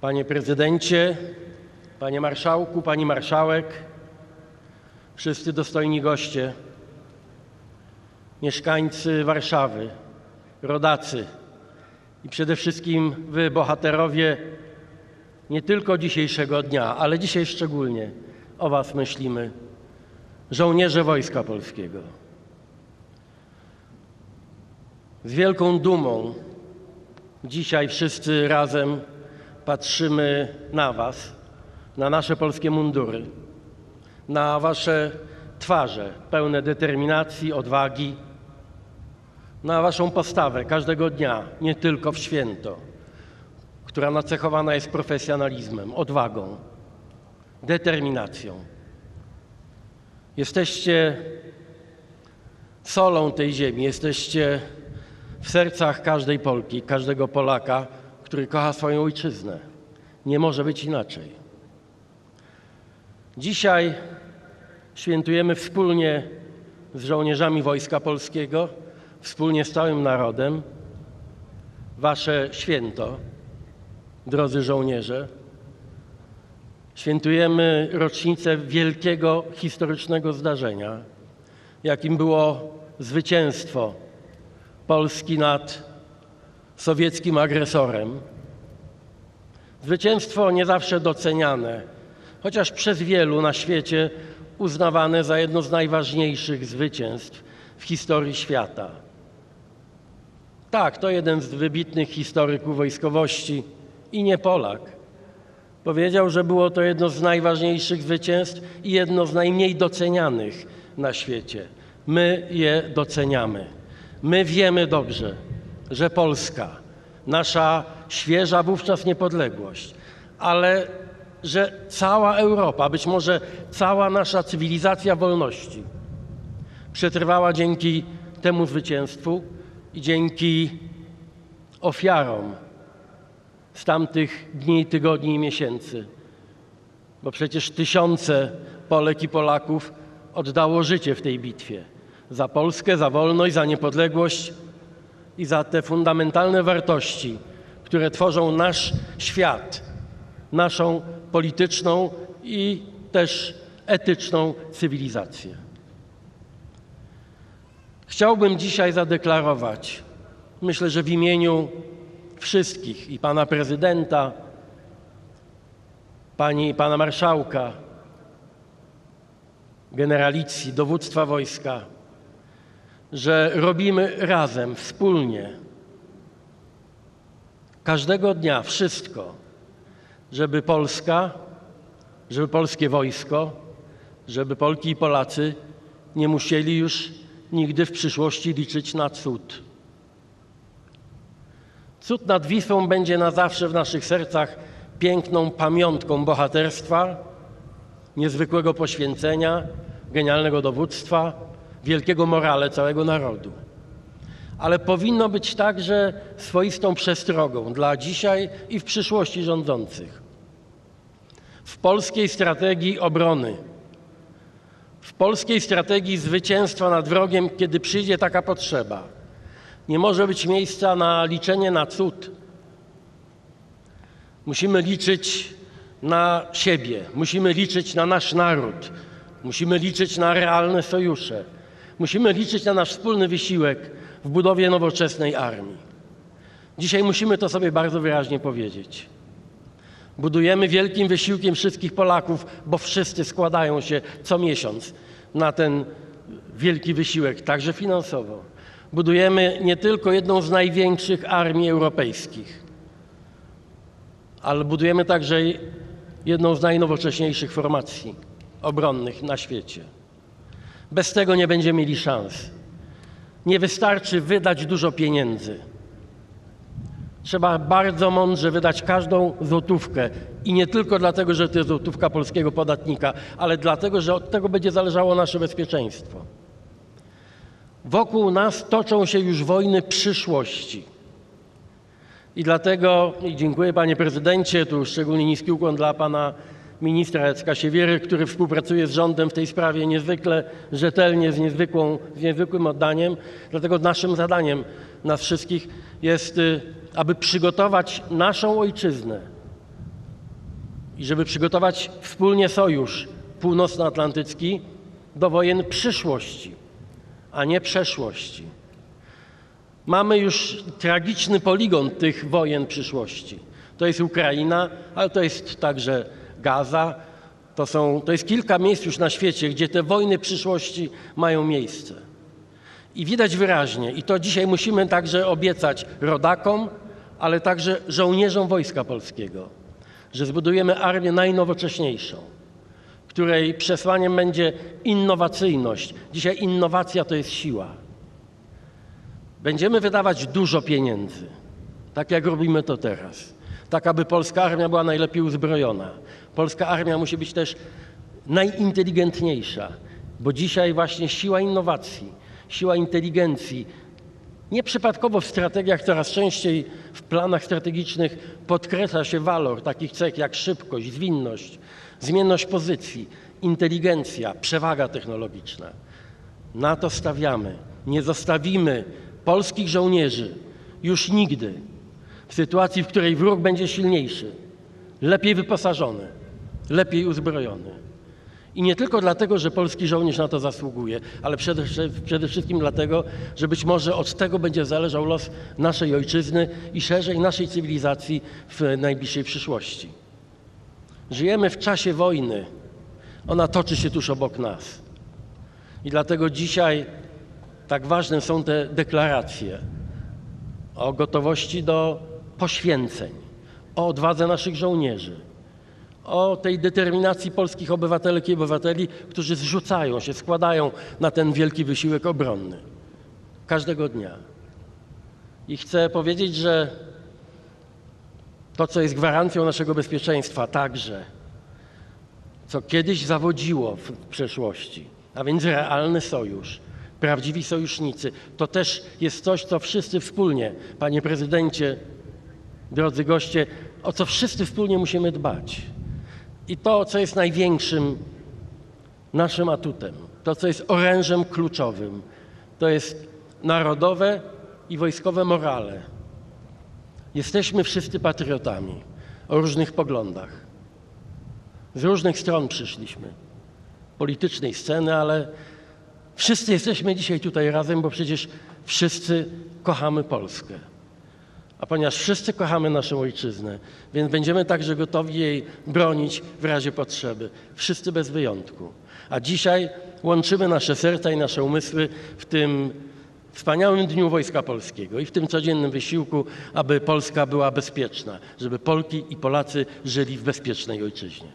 Panie prezydencie, panie marszałku, pani marszałek, wszyscy dostojni goście, mieszkańcy Warszawy, rodacy i przede wszystkim wy, bohaterowie nie tylko dzisiejszego dnia, ale dzisiaj szczególnie o was myślimy, żołnierze Wojska Polskiego. Z wielką dumą dzisiaj wszyscy razem patrzymy na Was, na nasze polskie mundury, na Wasze twarze pełne determinacji, odwagi, na Waszą postawę każdego dnia, nie tylko w święto, która nacechowana jest profesjonalizmem, odwagą, determinacją. Jesteście solą tej ziemi, jesteście w sercach każdej Polki, każdego Polaka, który kocha swoją ojczyznę. Nie może być inaczej. Dzisiaj świętujemy wspólnie z żołnierzami Wojska Polskiego, wspólnie z całym narodem, Wasze święto, drodzy żołnierze. Świętujemy rocznicę wielkiego historycznego zdarzenia, jakim było zwycięstwo Polski nad sowieckim agresorem. Zwycięstwo nie zawsze doceniane, chociaż przez wielu na świecie uznawane za jedno z najważniejszych zwycięstw w historii świata. Tak, to jeden z wybitnych historyków wojskowości i nie Polak. Powiedział, że było to jedno z najważniejszych zwycięstw i jedno z najmniej docenianych na świecie. My je doceniamy. My wiemy dobrze, że Polska, nasza świeża wówczas niepodległość, ale że cała Europa, być może cała nasza cywilizacja wolności przetrwała dzięki temu zwycięstwu i dzięki ofiarom z tamtych dni, tygodni i miesięcy. Bo przecież tysiące Polek i Polaków oddało życie w tej bitwie za Polskę, za wolność, za niepodległość i za te fundamentalne wartości, które tworzą nasz świat, naszą polityczną i też etyczną cywilizację. Chciałbym dzisiaj zadeklarować, myślę, że w imieniu wszystkich i pana prezydenta, pani i pana marszałka, generalicji, dowództwa wojska, że robimy razem, wspólnie, każdego dnia wszystko, żeby Polska, żeby polskie wojsko, żeby Polki i Polacy nie musieli już nigdy w przyszłości liczyć na cud. Cud nad Wisłą będzie na zawsze w naszych sercach piękną pamiątką bohaterstwa, niezwykłego poświęcenia, genialnego dowództwa, wielkiego morale całego narodu. Ale powinno być także swoistą przestrogą dla dzisiaj i w przyszłości rządzących. W polskiej strategii obrony, w polskiej strategii zwycięstwa nad wrogiem, kiedy przyjdzie taka potrzeba, nie może być miejsca na liczenie na cud. Musimy liczyć na siebie, musimy liczyć na nasz naród, musimy liczyć na realne sojusze. Musimy liczyć na nasz wspólny wysiłek w budowie nowoczesnej armii. Dzisiaj musimy to sobie bardzo wyraźnie powiedzieć. Budujemy wielkim wysiłkiem wszystkich Polaków, bo wszyscy składają się co miesiąc na ten wielki wysiłek, także finansowo. Budujemy nie tylko jedną z największych armii europejskich, ale budujemy także jedną z najnowocześniejszych formacji obronnych na świecie. Bez tego nie będziemy mieli szans. Nie wystarczy wydać dużo pieniędzy. Trzeba bardzo mądrze wydać każdą złotówkę i nie tylko dlatego, że to jest złotówka polskiego podatnika, ale dlatego, że od tego będzie zależało nasze bezpieczeństwo. Wokół nas toczą się już wojny przyszłości. I dlatego i dziękuję panie prezydencie, tu szczególnie niski ukłon dla pana ministra Jacka Siewiery, który współpracuje z rządem w tej sprawie niezwykle rzetelnie, z, niezwykłą, z niezwykłym oddaniem. Dlatego naszym zadaniem, nas wszystkich, jest, y, aby przygotować naszą ojczyznę i żeby przygotować wspólnie sojusz północnoatlantycki do wojen przyszłości, a nie przeszłości. Mamy już tragiczny poligon tych wojen przyszłości. To jest Ukraina, ale to jest także Gaza. To, są, to jest kilka miejsc już na świecie, gdzie te wojny przyszłości mają miejsce. I widać wyraźnie, i to dzisiaj musimy także obiecać rodakom, ale także żołnierzom Wojska Polskiego, że zbudujemy armię najnowocześniejszą, której przesłaniem będzie innowacyjność. Dzisiaj innowacja to jest siła. Będziemy wydawać dużo pieniędzy, tak jak robimy to teraz, tak aby polska armia była najlepiej uzbrojona. Polska armia musi być też najinteligentniejsza, bo dzisiaj właśnie siła innowacji, siła inteligencji, nieprzypadkowo w strategiach coraz częściej w planach strategicznych podkreśla się walor takich cech jak szybkość, zwinność, zmienność pozycji, inteligencja, przewaga technologiczna. Na to stawiamy. Nie zostawimy polskich żołnierzy już nigdy w sytuacji, w której wróg będzie silniejszy, lepiej wyposażony, lepiej uzbrojony. I nie tylko dlatego, że polski żołnierz na to zasługuje, ale przede, przede wszystkim dlatego, że być może od tego będzie zależał los naszej ojczyzny i szerzej naszej cywilizacji w najbliższej przyszłości. Żyjemy w czasie wojny. Ona toczy się tuż obok nas. I dlatego dzisiaj tak ważne są te deklaracje o gotowości do poświęceń, o odwadze naszych żołnierzy, o tej determinacji polskich obywatelek i obywateli, którzy zrzucają się, składają na ten wielki wysiłek obronny każdego dnia. I chcę powiedzieć, że to, co jest gwarancją naszego bezpieczeństwa, także, co kiedyś zawodziło w przeszłości, a więc realny sojusz, prawdziwi sojusznicy, to też jest coś, co wszyscy wspólnie, panie prezydencie, drodzy goście, o co wszyscy wspólnie musimy dbać. I to, co jest największym naszym atutem, to, co jest orężem kluczowym, to jest narodowe i wojskowe morale. Jesteśmy wszyscy patriotami o różnych poglądach. Z różnych stron przyszliśmy politycznej sceny, ale wszyscy jesteśmy dzisiaj tutaj razem, bo przecież wszyscy kochamy Polskę. A ponieważ wszyscy kochamy naszą ojczyznę, więc będziemy także gotowi jej bronić w razie potrzeby. Wszyscy bez wyjątku. A dzisiaj łączymy nasze serca i nasze umysły w tym wspaniałym Dniu Wojska Polskiego i w tym codziennym wysiłku, aby Polska była bezpieczna, żeby Polki i Polacy żyli w bezpiecznej ojczyźnie.